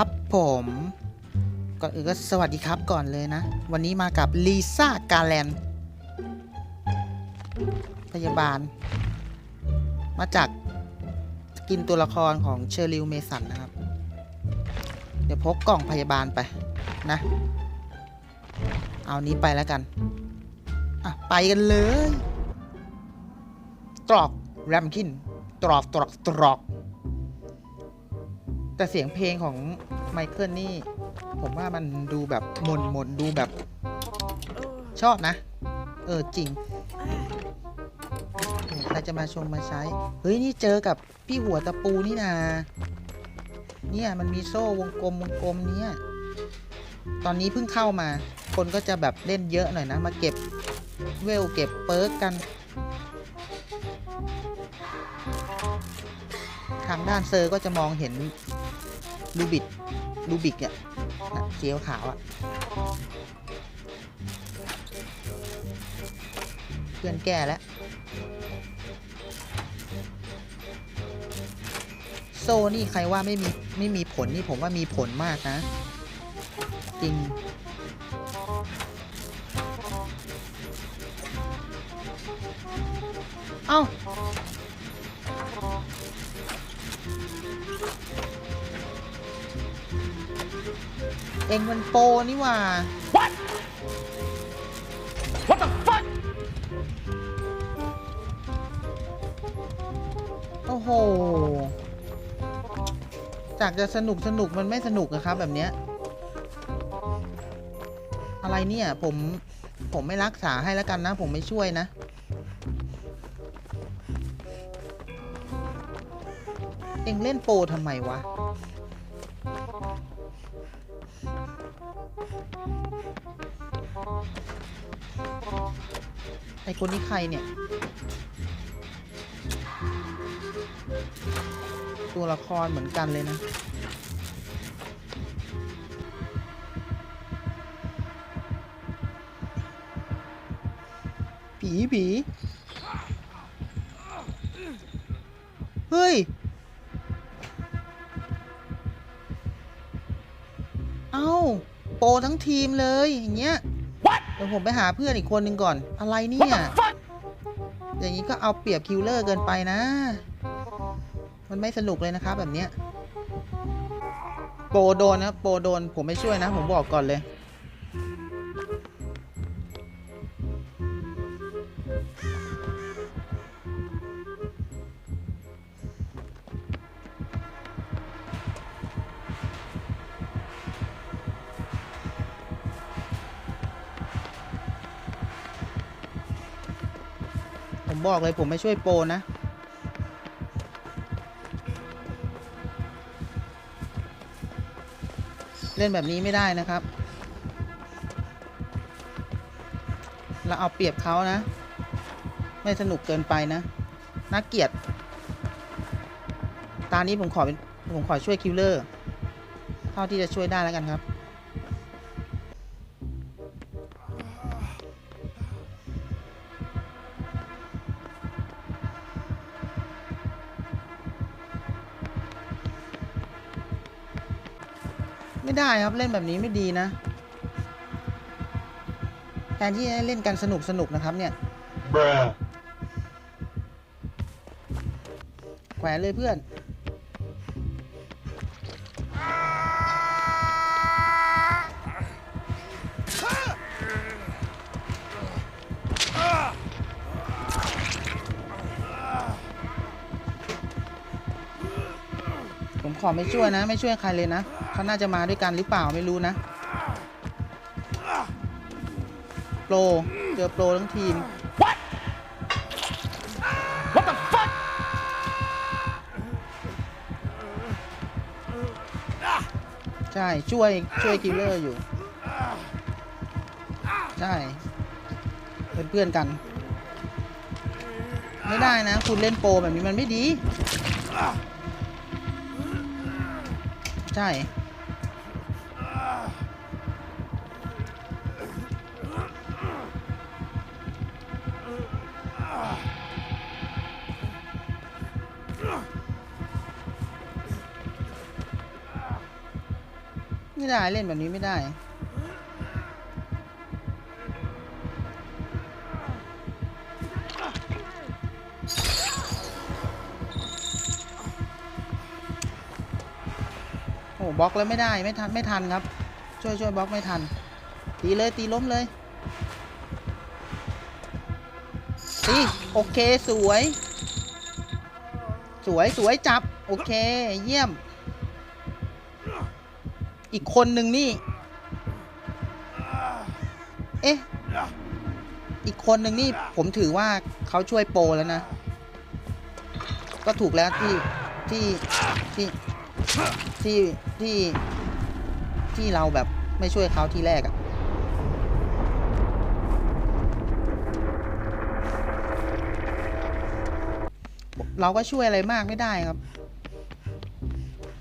ครับผมก่อนอื่นก็สวัสดีครับก่อนเลยนะ วันนี้มากับลีซ่ากาแลนพยาบาล มาจากกินตัวละครของเชอริลเมสันนะครับ เดี๋ยวพกกล่องพยาบาลไปนะ เอานี้ไปแล้วกัน อะ ไปกันเลย ตรอกแรมคิน ตรอกตรอกตรอก แต่เสียงเพลงของไมเคิลนี่ ผมว่ามันดูแบบมนมนๆดูแบบ ชอบนะ เออจริงใครจะมาชมมาใช้ เฮ้ย นี่เจอกับพี่หัวตะปูนี่นาเนี่ยมันมีโซ่วงกลมวงกลมเนี่ย ตอนนี้เพิ่งเข้ามา คนก็จะแบบเล่นเยอะหน่อยนะ มาเก็บเวลเก็บเปิร์กกัน ทางด้านเซอร์ก็จะมองเห็น ลูบิดลูบิกเนี่ยนะเจียวขาวอะเพื่อนแก้แล้ว โซนี่ใครว่าไม่มีไม่มีผลนี่ผมว่ามีผลมากนะ จริงเอ้า เองมันโปรนี่หว่า What? What the fuck? โอ้โห จากจะสนุกสนุกมันไม่สนุกอะครับแบบเนี้ย อะไรเนี่ย ผม ผมไม่รักษาให้แล้วกันนะ ผมไม่ช่วยนะเองเล่นโปรทำไมวะ ไอ้คนนี้ใครเนี่ย ตัวละครเหมือนกันเลยนะ ผีผีเฮ้ย เอ้า โปรทั้งทีมเลยอย่างเงี้ย What? เดี๋ยวผมไปหาเพื่อนอีกคนหนึ่งก่อน อะไรเนี่ What ย the fuck? อย่างนี้ก็เอาเปรียบคิวเลอร์เกินไปนะ มันไม่สนุกเลยนะครับแบบเนี้ยโปรโดนนะโปรโดนผมไม่ช่วยนะ ผมบอกก่อนเลย ผมบอกเลยผมไม่ช่วยโปรนะ เล่นแบบนี้ไม่ได้นะครับ เราเอาเปรียบเขานะ ไม่สนุกเกินไปนะ น่าเกลียด ตานี้ผมขอเป็นผมขอช่วยคิวเลอร์ เท่าที่จะช่วยได้แล้วกันครับ ไม่ได้ครับเล่นแบบนี้ไม่ดีนะแทนที่จะเล่นกันสนุกสนุกๆนะครับเนี่ย Bruh. แขวนเลยเพื่อน ผมขอไม่ช่วยนะ ไม่ช่วยใครเลยนะ เขาน่าจะมาด้วยกันหรือเปล่าไม่รู้นะ โปร เจอโปรทั้งทีม What? What the fuck? ใช่ ช่วยช่วยคิลเลอร์อยู่ ใช่ เป็นเพื่อนกัน ไม่ได้นะ คุณเล่นโปรแบบนี้มันไม่ดี ใช่ ไม่ได้เล่นแบบนี้ไม่ได้โอ้บล็อกแล้วไม่ได้ไม่ทันไม่ทันครับ ช่วยช่วยบล็อกไม่ทัน ตีเลยตีล้มเลยตีโอเคสวย สวยสวยจับ โอเค เยี่ยม อีกคนหนึ่งนี่ เอ๊ะ อีกคนหนึ่งนี่ผมถือว่าเขาช่วยโปรแล้วนะ ก็ถูกแล้วที่ที่ที่ที่ที่ที่เราแบบไม่ช่วยเขาที่แรกอะเราก็ช่วยอะไรมากไม่ได้ครับ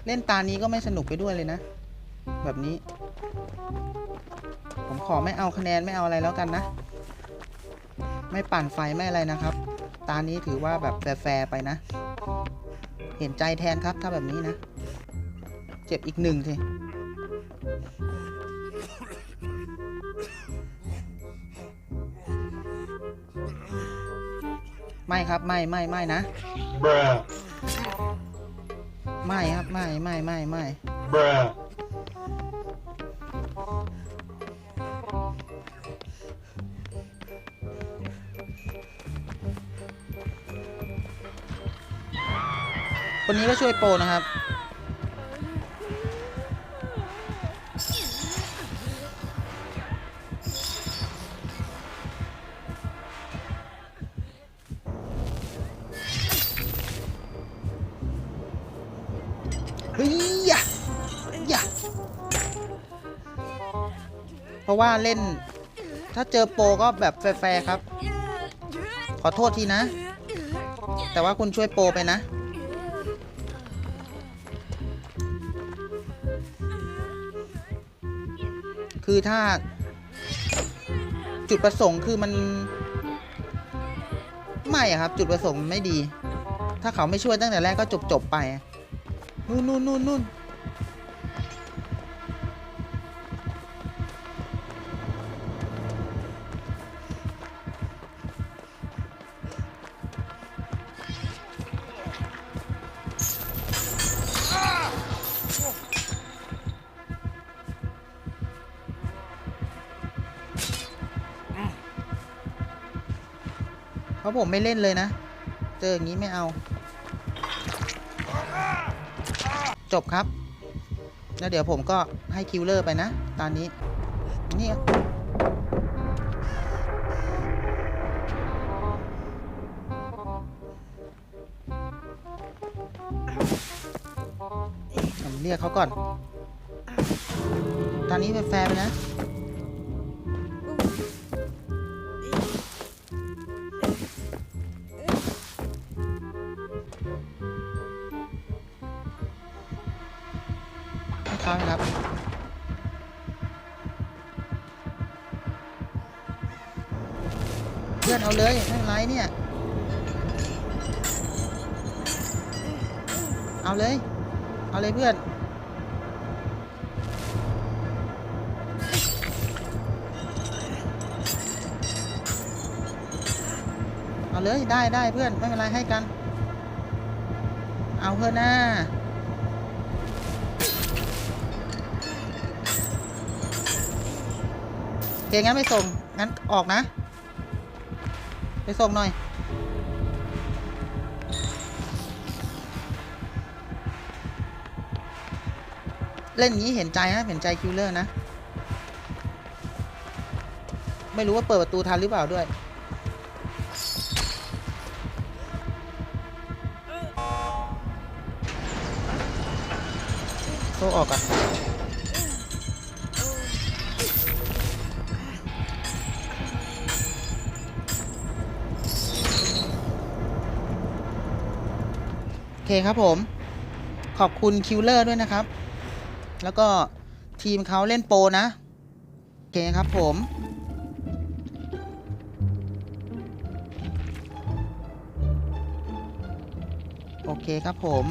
เล่นตานี้ก็ไม่สนุกไปด้วยเลยนะ แบบนี้ ผมขอไม่เอาคะแนนไม่เอาอะไรแล้วกันนะ ไม่ปั่นไฟไม่อะไรนะครับ ตานี้ถือว่าแบบแฟร์ๆไปนะ เห็นใจแทนครับถ้าแบบนี้นะ เจ็บอีกหนึ่งทีไม่ครับไม่ไม่ไม่นะ Bruh. ไม่ครับไม่ไม่ไม่ไม่ คนนี้ก็ช่วยโปรนะครับ เฮ้ยยะยะเพราะว่าเล่น ถ้าเจอโปรก็แบบแฟร์ๆครับ ขอโทษทีนะ แต่ว่าคุณช่วยโปรไปนะ คือถ้าจุดประสงค์คือมัน ไม่อะครับ จุดประสงค์ไม่ดี ถ้าเขาไม่ช่วยตั้งแต่แรกก็จบจบไปนู่นนู่นนู่นนู่น ราะผมไม่เล่นเลยนะ เจออย่างนี้ไม่เอา จบครับ แล้วเดี๋ยวผมก็ให้คิวเลอร์ไปนะ ตอนนี้ นี่ผมเรียกเขาก่อน ตอนนี้เป็นแฟร์ไปนะ ขานะครับ เพื่อนเอาเลยไม่เป็นไรเนี่ย เอาเลย เอาเลยเพื่อน เอาเลยได้ได้เพื่อนไม่เป็นไรให้กัน เอาเพื่อนหน้า เคงั้นไม่ส่ง งั้นออกนะ ไปส่งหน่อย เล่นอย่างนี้เห็นใจนะ เห็นใจคิวเลอร์นะ ไม่รู้ว่าเปิดประตูทันหรือเปล่าด้วยโซออกอะ เคครับผม ขอบคุณคิวเลอร์ด้วยนะครับ แล้วก็ทีมเขาเล่นโปนะ โอเคครับผม โอเคครับผม